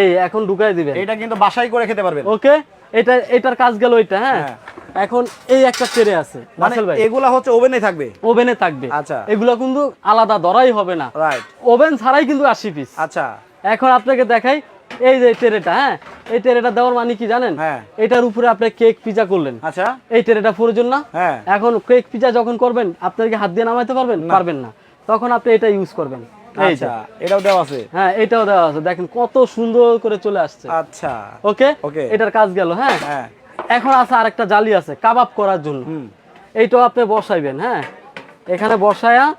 এই এখন ঢুকাই দিবেন। এটা কিন্তু বাসাই করে খেতে পারবেন। ওকে? এটা এটার কাজ গেল এটা হ্যাঁ? হ্যাঁ। এখন এই একটা ট্রে আছে মানে রাসেল ভাই। এগুলা হচ্ছে ওভেনে থাকবে? ওভেনে থাকবে। আচ্ছা। এগুলো কিন্তু আলাদা ধরাই হবে না। রাইট ওভেন ছাড়াই কিন্তু আশি পিস আচ্ছা। এখন আপনাকে দেখাই এই যে টেরেটা হ্যাঁ? এই টেরেটা দেওয়ার মানে কি জানেন? হ্যাঁ। এটার উপরে আপনি কেক পিজা করলেন। আচ্ছা। এই টেরেটা প্রয়োজন না? হ্যাঁ। এখন কেক পিজা যখন করবেন আপনার কি হাত দিয়ে নামাইতে পারবেন? পারবেন না। তখন আপনি এটা ইউজ করবেন। আচ্ছা এটাও দেওয়া আছে? হ্যাঁ এটাও দেওয়া আছে। দেখেন কত সুন্দর করে চলে আসছে। আচ্ছা। ওকে? Okay. এটার কাজ গেল হ্যাঁ? হ্যাঁ। এখন আছে আরেকটা জালি আছে কাবাব করার জন্য। এইটাও আপনি বসাইবেন হ্যাঁ? এখানে বসায়া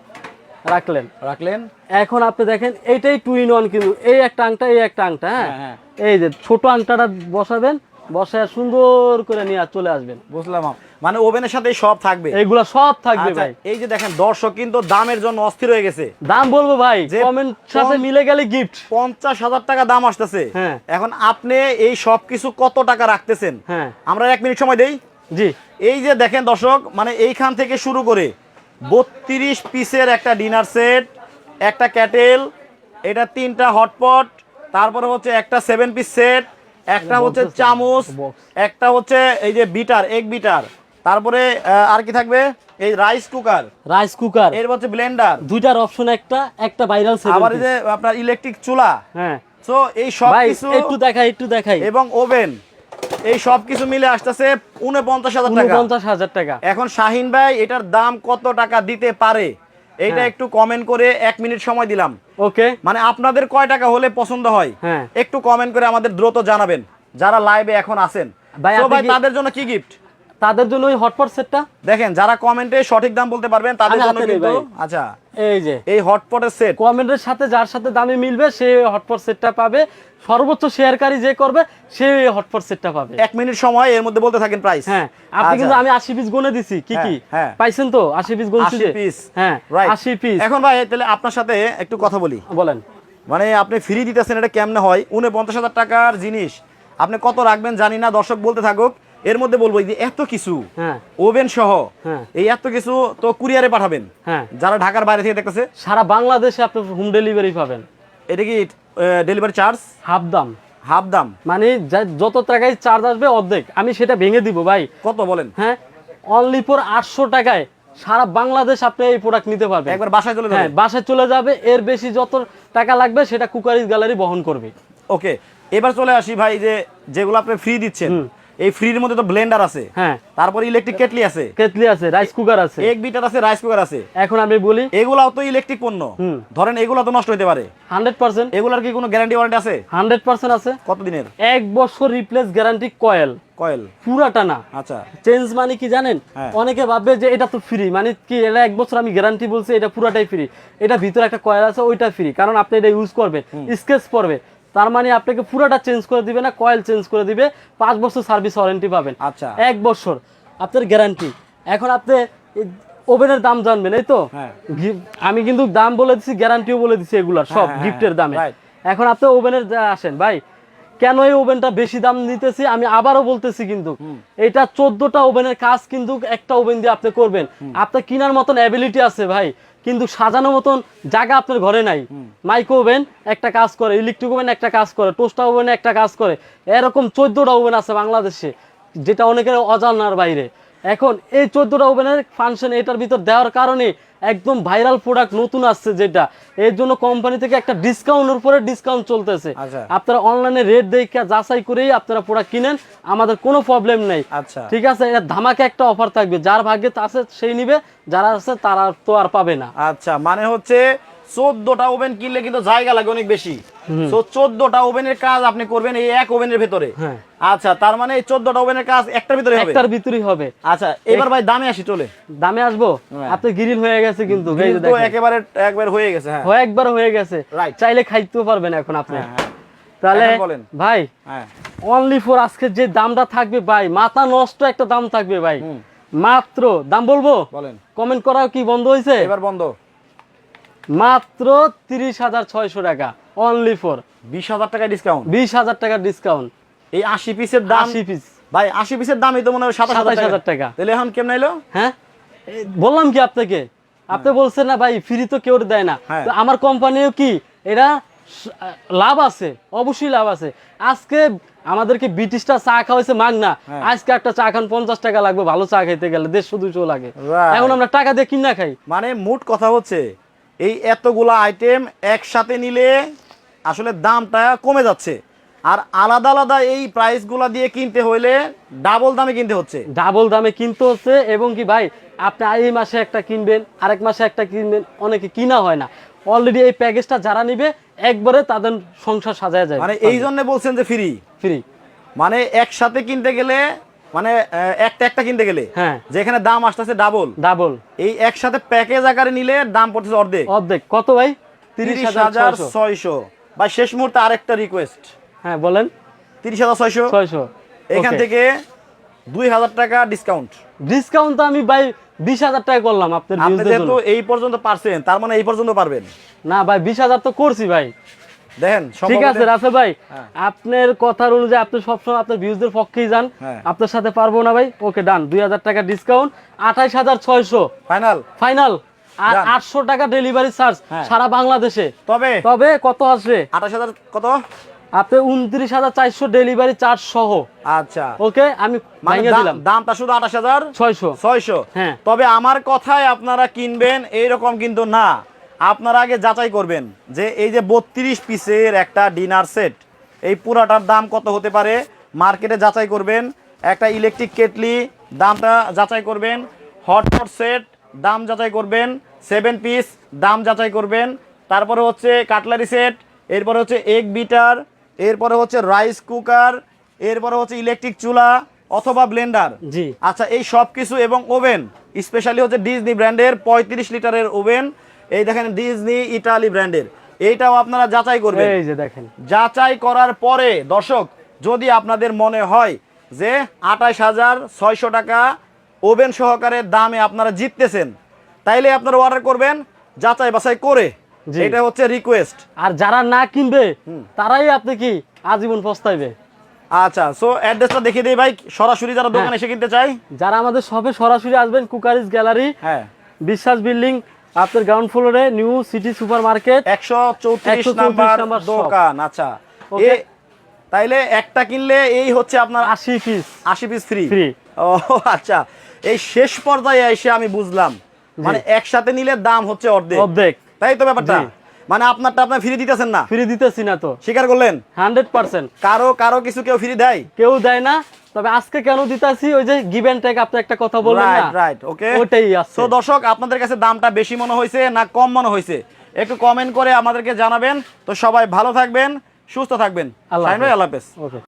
রাখলেন। রাখলেন? এখন আপনি দেখেন এইটাই টু ইন ওয়ান কিন্তু এই একটা আংটা এই একটা আংটা হ্যাঁ হ্যাঁ, এই যে ছোট আংটাটা বসাবেন বসায় সুন্দর করে নিয়ে চলে আসবেন। বুঝলাম মানে ওভেনের সাথে সব থাকবে? এইগুলা সব থাকবে আচ্ছা, ভাই। এই যে দেখেন দর্শক কিন্তু দামের জন্য অস্থির হয়ে গেছে। দাম বলব ভাই কমেন্ট সাথে মিলে গেলে গিফট পঞ্চাশ হাজার টাকা দাম আসতেছে। হ্যাঁ। এখন আপনি এই সব কিছু কত টাকা রাখতেছেন? হ্যাঁ। আমরা এক মিনিট সময় দেই। জি। এই যে দেখেন দর্শক মানে এইখান থেকে শুরু করে বত্রিশ পিসের একটা ডিনার সেট একটা ক্যাটেল এটা তিনটা হটপট তারপরে হচ্ছে একটা সেভেন পিস সেট একটা হচ্ছে চামচ একটা হচ্ছে এই যে বিটার এগ বিটার। তারপরে আর কি থাকবে? এই রাইস কুকার রাইস কুকার এর হচ্ছে ব্লেন্ডার দুইটার অপশন একটা একটা ভাইরাল আবার এই যে আপনার ইলেকট্রিক চুলা। হ্যাঁ। সো এই সব কিছু একটু দেখাই একটু দেখাই। এবং ওভেন এই সব কিছু মিলে আসতেছে উনপঞ্চাশ হাজার টাকা। উনপঞ্চাশ হাজার টাকা। এখন শাহিন ভাই এটার দাম কত টাকা দিতে পারে? এইটা হ্যাঁ। একটু কমেন্ট করে এক মিনিট সময় দিলাম। ওকে। মানে আপনাদের কয় টাকা হলে পছন্দ হয় হ্যাঁ। একটু কমেন্ট করে আমাদের দ্রুত জানাবেন যারা লাইভে এখন আছেন। তাদের জন্য কি গিফট তাদের জন্য ওই হটপট সেটটা দেখেন যারা কমেন্টে সঠিক দাম বলতে পারবেন তাদের জন্য কিন্তু আচ্ছা এই যে। এই হটপটের সেট কমেন্টের সাথে যার সাথে দামে মিলবে সে হটপট সেটটা পাবে। সর্বোচ্চ শেয়ারকারী যে করবে সে হটপট সেটটা পাবে। এক মিনিট সময় এর মধ্যে বলতে থাকেন প্রাইস হ্যাঁ আপনি কিন্তু আমি আশি পিস গুনে দিছি কি কি? আচ্ছা। হ্যাঁ, হ্যাঁ। পাইছেন তো? আশি পিস গুনছি 80 যে piece। হ্যাঁ রাইট আশি পিস এখন ভাই তাহলে আপনার সাথে একটু কথা বলি। বলেন। মানে আপনি ফ্রি দিতেছেন এটা কেমনে হয়? উনে পঞ্চাশ হাজার টাকার জিনিস। আপনি কত রাখবেন জানি না দর্শক বলতে থাকুক। এর মধ্যে বলব যে এত কিছু হ্যাঁ। ওভেন সহ হ্যাঁ। এই এত কিছু তো কুরিয়ারে পাঠাবেন। হ্যাঁ। যারা ঢাকার বাইরে থেকে দেখতেছে। সারা বাংলাদেশে আপনি হোম ডেলিভারি পাবেন। এটা কি ডেলিভারি চার্জ হাফ দাম। হাফ দাম। মানে যত টাকায় চার্জ আসবে অর্ধেক। আমি সেটা ভেঙে দিব ভাই। কত বলেন? হ্যাঁ অনলি ফর আটশো টাকায় সারা বাংলাদেশ আপনি এই প্রোডাক্ট নিতে পারবেন। একবার বাসায় চলে হ্যাঁ বাসায় চলে যাবে। এর বেশি যত টাকা লাগবে সেটা কুকারিজ গ্যালারি বহন করবে। ওকে এবার চলে আসি ভাই যে যেগুলো আপনি ফ্রি দিচ্ছেন। এই ফ্রির মধ্যে তো ব্লেন্ডার আছে। হ্যাঁ। তারপরে ইলেকট্রিক কেটলি আছে। কেতলি আছে রাইস কুকার আছে। এক বিটার আছে রাইস কুকার আছে। এখন আমি বলি এগুলাও তো ইলেকট্রিক পণ্য। ধরেন এগুলো তো নষ্ট হতে পারে। হান্ড্রেড পার্সেন্ট এগুলার কি কোনো গ্যারান্টি ওয়ারেন্টি আছে? হান্ড্রেড পার্সেন্ট আছে। কত দিনের এক বছর রিপ্লেস গ্যারান্টি কয়েল কয়েল পুরাটা না। আচ্ছা। চেঞ্জ মানে কি জানেন? হ্যাঁ। অনেকে ভাববে যে এটা তো ফ্রি মানে কি এটা এক বছর আমি গ্যারান্টি বলছি এটা পুরাটাই ফ্রি এটা ভিতরে একটা কয়েল আছে ওইটা ফ্রি কারণ আপনি এটা ইউজ করবেন। স্কেচ পড়বে। তার মানে আপনাকে পুরাটা চেঞ্জ করে দিবে না কয়েল চেঞ্জ করে দিবে পাঁচ বছর সার্ভিস ওয়ারেন্টি পাবেন। আচ্ছা। এক বছর আপনার গ্যারান্টি। এখন আপনি ওভেনের দাম জানবেন এই তো? হ্যাঁ। আমি কিন্তু দাম বলে দিচ্ছি গ্যারান্টিও বলে দিচ্ছি এগুলার সব হ্যাঁ, হ্যাঁ, গিফটের দামে. এখন আপনি ওভেনের আসেন ভাই কেন এই ওভেনটা বেশি দাম নিতেছি? আমি আবারও বলতেছি কিন্তু এটা চোদ্দটা ওভেনের কাজ কিন্তু একটা ওভেন দিয়ে আপনি করবেন। আপনার কেনার মতন অ্যাবিলিটি আছে ভাই। কিন্তু সাজানো মতন জায়গা আপনার ঘরে নাই। মাইক্রো ওভেন একটা কাজ করে ইলেকট্রিক ওভেন একটা কাজ করে টোস্টার ওভেন একটা কাজ করে। এরকম চোদ্দোটা ওভেন আছে বাংলাদেশে যেটা অনেকের অজানার বাইরে। এখন এই চোদ্দোটা ওভেনের ফাংশন এটার ভিতর দেওয়ার কারণে একদম ভাইরাল প্রোডাক্ট নতুন আসছে যেটা। এর জন্য কোম্পানি থেকে একটা ডিসকাউন্টের উপরে ডিসকাউন্ট চলতেছে। আচ্ছা। আপনারা অনলাইনে রেট দেখে যাচাই করেই আপনারা প্রোডাক্ট কিনেন আমাদের কোনো প্রবলেম নেই। আচ্ছা। ঠিক আছে? এটা ধামাকে একটা অফার থাকবে। যার ভাগ্যে আছে সেই নিবে যারা আছে তারা তো আর পাবে না। আচ্ছা মানে হচ্ছে চোদ্দটা ওভেন কিনলে কিন্তু জায়গা লাগে অনেক বেশি। তো চোদ্দটা ওভেনের কাজ আপনি করবেন এই এক ওভেনের ভেতরে। হ্যাঁ। আচ্ছা তার মানে এই চোদ্দটা ওভেনের কাজ একটার ভিতরে হবে? একটার ভিতরেই হবে। আচ্ছা এবার ভাই দামে আসি চলে। দামে আসব? হ্যাঁ। আপনি গ্রিল হয়ে গেছে কিন্তু। একেবারে একবার হয়ে গেছে হ্যাঁ। একবার হয়ে গেছে। চাইলে খাইতেও পারবেন এখন আপনি। হ্যাঁ, তাহলে ভাই অনলি ফর আজকে যে দামটা থাকবে ভাই মাথা নষ্ট একটা দাম থাকবে ভাই। মাত্র দাম বলব? বলেন। কমেন্ট করা কি বন্ধ হয়েছে এবার বন্ধ। মাত্র তিরিশ হাজার ছয়শো টাকা। অনলি ফর বিশ হাজার টাকা ডিসকাউন্ট বিশ হাজার টাকার ডিসকাউন্ট এই আশি পিসের দাম আশি পিস ভাই আশি পিসের দামই তো মনে হয় সাতাশ হাজার টাকা। টাকা। তাহলে এখন কেমন এলো হ্যাঁ? বললাম কি আপনাকে? আপনি বলছেন না ভাই ফ্রি তো কেউ দেয় না। হ্যাঁ। আমার কোম্পানিও কি স- লাভ আছে অবশ্যই লাভ আছে। আজকে আমাদেরকে ব্রিটিশটা চা খাওয়াইছে মাগ না হ্যাঁ। আজকে একটা চা খান পঞ্চাশ টাকা লাগবে ভালো চা খাইতে গেলে দেড়শো দুশো লাগে। এখন আমরা টাকা দিয়ে কিনা খাই। মানে মোট কথা হচ্ছে এই এতগুলা আইটেম একসাথে নিলে আসলে দামটা কমে যাচ্ছে। আর আলাদা আলাদা এই প্রাইসগুলা দিয়ে কিনতে হইলে ডাবল দামে কিনতে হচ্ছে। ডাবল দামে কিনতে হচ্ছে এবং কি ভাই আপনি এই মাসে একটা কিনবেন আরেক মাসে একটা কিনবেন অনেকে কিনা হয় না। অলরেডি এই প্যাকেজটা যারা নিবে একবারে তাদের সংসার সাজায় যায়। মানে এই জন্য বলছেন যে ফ্রি ফ্রি মানে একসাথে কিনতে গেলে মানে একটা একটা কিনতে গেলে। হ্যাঁ। যেখানে দাম আসতেছে ডাবল ডাবল এই একসাথে প্যাকেজ আকারে নিলে দাম পড়তেছে অর্ধেক। অর্ধেক। কত ভাই? তিরিশ হাজার ছয়শো। ছয়শো। বা শেষ মুহূর্তে আরেকটা রিকোয়েস্ট হ্যাঁ বলেন। তিরিশ হাজার ছয়শো। ছয়শো। এখান থেকে দুই হাজার টাকা ডিসকাউন্ট ডিসকাউন্ট তো আমি ভাই বিশ হাজার টাকা করলাম আপনার আপনি যেহেতু এই পর্যন্ত পারছেন তার মানে এই পর্যন্ত পারবেন। না ভাই বিশ হাজার তো করছি ভাই। দেখেন ঠিক আছে রাসেল ভাই হ্যাঁ। আপনার কথার অনুযায়ী আপনি সবসময় আপনার ভিউজদের পক্ষেই যান হ্যাঁ। আপনার সাথে পারব না ভাই। ওকে ডান দুই হাজার টাকা ডিসকাউন্ট আঠাইশ হাজার ছয়শো। ফাইনাল ফাইনাল আর আটশো টাকা ডেলিভারি চার্জ হ্যাঁ। সারা বাংলাদেশে। তবে? তবে কত আসবে? আঠাশ হাজার কত? আপনি উনত্রিশ হাজার চারশো ডেলিভারি চার্জ সহ। আচ্ছা। ওকে আমি মানে দিলাম। দামটা শুধু আঠাশ হাজার? ছয়শো। ছয়শো। হ্যাঁ। তবে আমার কথায় আপনারা কিনবেন এইরকম কিন্তু না। আপনারা আগে যাচাই করবেন যে এই যে বত্রিশ পিসের একটা ডিনার সেট এই পুরাটার দাম কত হতে পারে? মার্কেটে যাচাই করবেন একটা ইলেকট্রিক কেটলি দামটা যাচাই করবেন হটপট সেট দাম যাচাই করবেন সেভেন পিস দাম যাচাই করবেন তারপরে হচ্ছে কাটলারি সেট এরপরে হচ্ছে এগ বিটার এরপরে হচ্ছে রাইস কুকার এরপরে হচ্ছে ইলেকট্রিক চুলা অথবা ব্লেন্ডার। জি। আচ্ছা এই সব কিছু এবং ওভেন স্পেশালি হচ্ছে ডিজনি ব্র্যান্ডের পঁয়ত্রিশ লিটারের ওভেন এই দেখেন ডিজনি ইটালি ব্র্যান্ডের এইটাও আপনারা যাচাই করবেন। এই যে দেখেন। যাচাই করার পরে দর্শক যদি আপনাদের মনে হয় যে আঠাশ হাজার ছয়শো টাকা ওভেন সহকারে দামে আপনারা জিততেছেন তাইলে আপনারা অর্ডার করবেন যাচাই বাছাই করে। এটা হচ্ছে রিকোয়েস্ট আর যারা না কিনবে তারাই আপনি কি আজীবন পস্তাইবে? আচ্ছা সো অ্যাড্রেসটা দেখিয়ে দিই ভাই সরাসরি যারা দোকানে এসে কিনতে চাই যারা আমাদের সবে সরাসরি আসবেন কুকারিজ গ্যালারি হ্যাঁ। বিশ্বাস বিল্ডিং আপনার গ্রাউন্ড ফ্লোরে নিউ সিটি সুপার মার্কেট একশো চৌত্রিশ নাম্বার দোকান আচ্ছা। তাইলে একটা কিনলে এই হচ্ছে আপনার আশি পিস আশি পিস ফ্রি ফ্রি ও আচ্ছা। এই শেষ পর্যায়ে এসে আমি বুঝলাম। মানে একসাথে নিলে দাম হচ্ছে অর্ধেক। অর্ধেক। তাই তো ব্যাপারটা। মানে আপনারটা আপনার ফ্রি দিতেছেন না? ফ্রি দিতেছি না তো। স্বীকার করলেন? Hundred percent. কারও কারও কিছু কেউ ফ্রি দেয়? কেউ দেয় না। তবে আজকে কেন দিতাছি? ওই যে গিভ অ্যান্ড টেক আপনি একটা কথা বললেন রাইট না রাইট ওকে ওটাই আছে। তো দর্শক আপনাদের কাছে দামটা বেশি মনে হয়েছে না কম মনে হয়েছে? একটু কমেন্ট করে আমাদেরকে জানাবেন। তো সবাই ভালো থাকবেন সুস্থ থাকবেন। আল্লাহ। আল্লাহ হাফেজ। ওকে।